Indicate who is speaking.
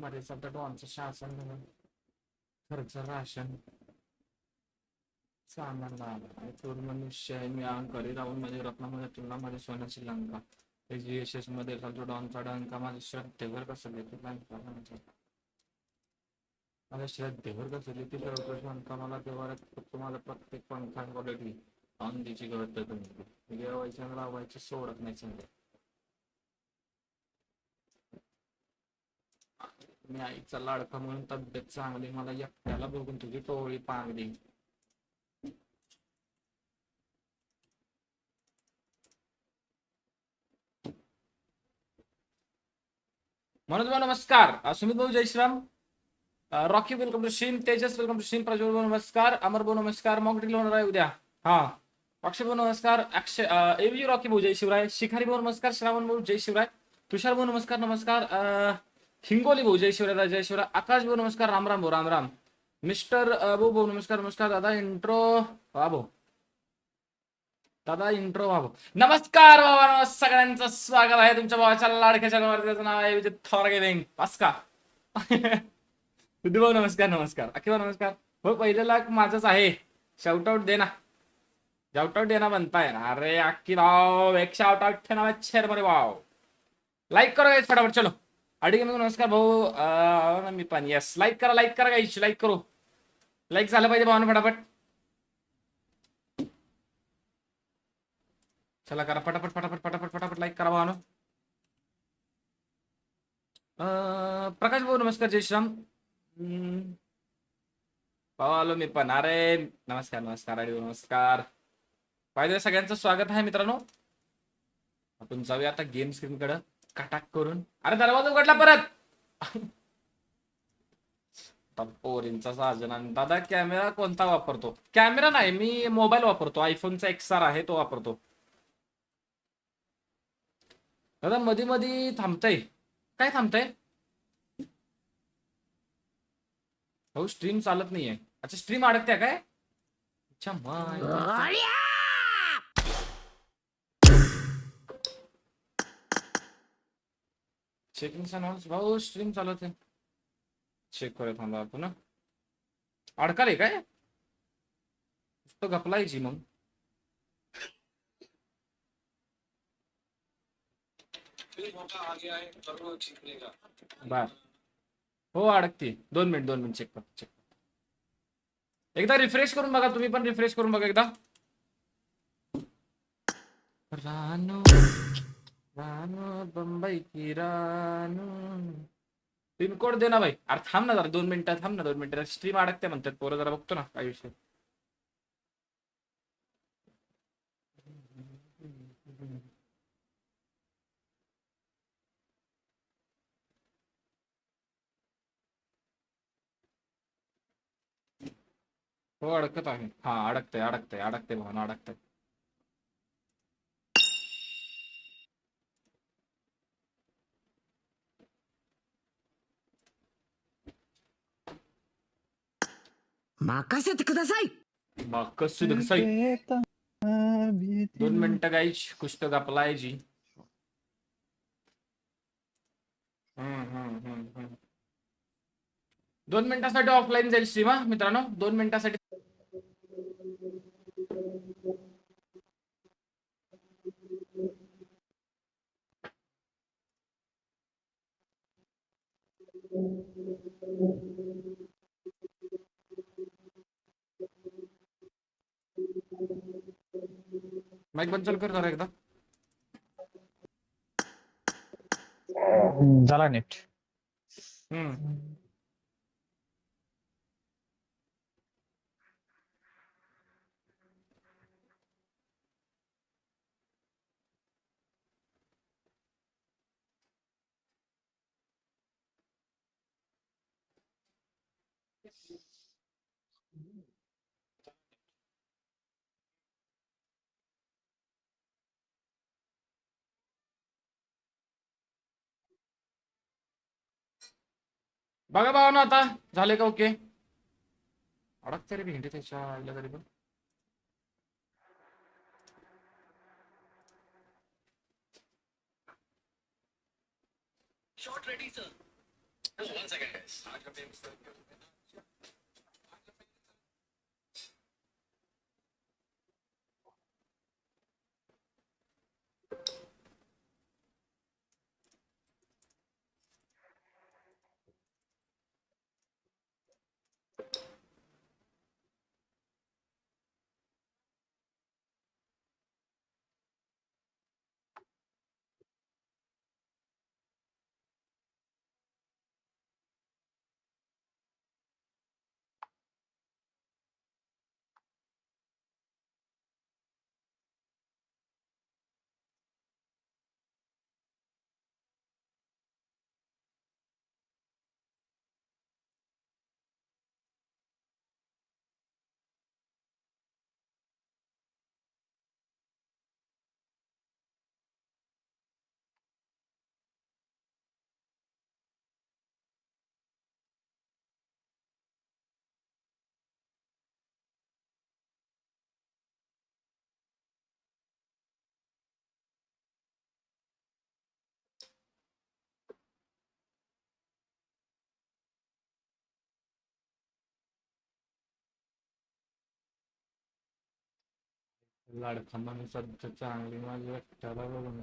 Speaker 1: मध्ये सध्या डॉनचं शासन म्हणून खर्च राशन सामान लागला मनुष्य आहे मी अंकरी राहून माझ्या रत्नामध्ये तुला तुलनामध्ये सोन्याची लंका. जी मध्ये खालतो डॉनचा डंका माझ्या श्रद्धेवर कसं घेतो लंका म्हणजे? माझ्या श्रद्धेवर कसं घेते लवकर शंका मला तेव्हा तुम्हाला प्रत्येक पंखांकडे अंधीची गळत तुम्ही गिरवायची आणि लावायची सोडत नाही समजा मी आईचा लाडका म्हणून तब्येत चांगली मला एकट्याला बघून तुझी टोळी पांगली. म्हणून भाऊ नमस्कार. सुमित भाऊ जयश्राम रॉकी वेलकम टू शीन. तेजस वेलकम टू शीन. प्रज्वल भाऊ नमस्कार. अमर भाऊ नमस्कार. मॉक ड्रिल होणार आहे उद्या. हा. अक्षय भाऊ नमस्कार. अक्षय एवजी रॉकी भाऊ जय शिवराय. शिखारी भाऊ नमस्कार. श्रावण भाऊ जय शिवराय. तुषार भाऊ नमस्कार नमस्कार. अ, हिंगोली भाऊ जय शिवराय दादा जय शिवराय. आकाश भाऊ नमस्कार. राम राम भाऊ राम राम. मिस्टर अ, भाऊ भाऊ नमस्कार नमस्कार. दादा इंट्रो वा भाऊ. दादा इंट्रो वा भाऊ. नमस्कार बाबा सगळ्यांचं स्वागत आहे तुमच्या भावाच्या लाडक्याच्या त्याचं नाव आहे विजय थॉर बँक पास का भाऊ नमस्कार नमस्कार. अखिल भाऊ नमस्कार. हो पहिलं लाख माझंच आहे. शाउट आउट दे ना. शाउट आउट देना बनताय ना. अरे अक्की भाऊ एक शाउट आउट ठेवा छेर मरे भाऊ. लाईक करो फटाफट. चलो. अडिगे मग नमस्कार भाऊ. हो ना मी पण. येस लाईक करा लाईक करा गाईश लाईक करू. लाईक झालं पाहिजे भावानं फटाफट. चला करा पटापट फटाफट फटाफट फटाफट लाईक करा भावानं. प्रकाश भाऊ नमस्कार जय श्राम भाऊ आलो मी पण. अरे नमस्कार नमस्कार अरे नमस्कार. पाहिजे सगळ्यांचं स्वागत आहे मित्रांनो. आपण जाऊया आता गेम स्क्रीन कडे. कटाक करून. अरे दरवाजा उघडला परत. पोरींचा साजन आणि दादा कॅमेरा कोणता वापरतो? कॅमेरा नाही मी मोबाईल वापरतो. आयफोनचा एक्सआर आहे तो वापरतो. दादा मध्ये मध्ये थांबतय. काय थांबतय? हो स्ट्रीम चालत नाहीये. अच्छा स्ट्रीम अडकते काय? अच्छा माय. चेकिंग अनाउन्स भाऊ स्ट्रीम चालत आहे चेक करूया थांबा आपण. अडकाले काय नुसतं घपलायची मग बर हो अडकते। दोन मिनिट दोन मिनिट चेक कर चेक एकदा रिफ्रेश करून बघा, तुम्ही पण रिफ्रेश करून बघा एकदा। रानो बंबई की रानो. पिनकोड दे ना भाई. अरे थांब ना जरा दोन मिनिटं थांब ना दोन मिनिटं. स्ट्रीम अडकते म्हणतात पोरं जरा बघतो ना काय विषय. हो अडकत आहे. हा अडकतंय अडकतंय अडकतंय भावना अडकतंय.
Speaker 2: 任せてください
Speaker 1: मग कसं कसं दोन मिनिटं गाईच कुछ तो गपलाय जी हम्म, हम्म, हम्म, हम्म. दोन मिनिटासाठी ऑफलाईन जाईल स्ट्रीम हा मित्रांनो दोन मिनिटासाठी माईक बंद चालू कर जरा एकदा.
Speaker 3: झाला नेट.
Speaker 1: हम्म. बघा भावा ना आता. झाले का ओके? अडकते रे भेंडी त्याच्या आईला तरी पण. शॉर्ट लाडखांना मी सध्या चांगली माझी एकट्याला बघून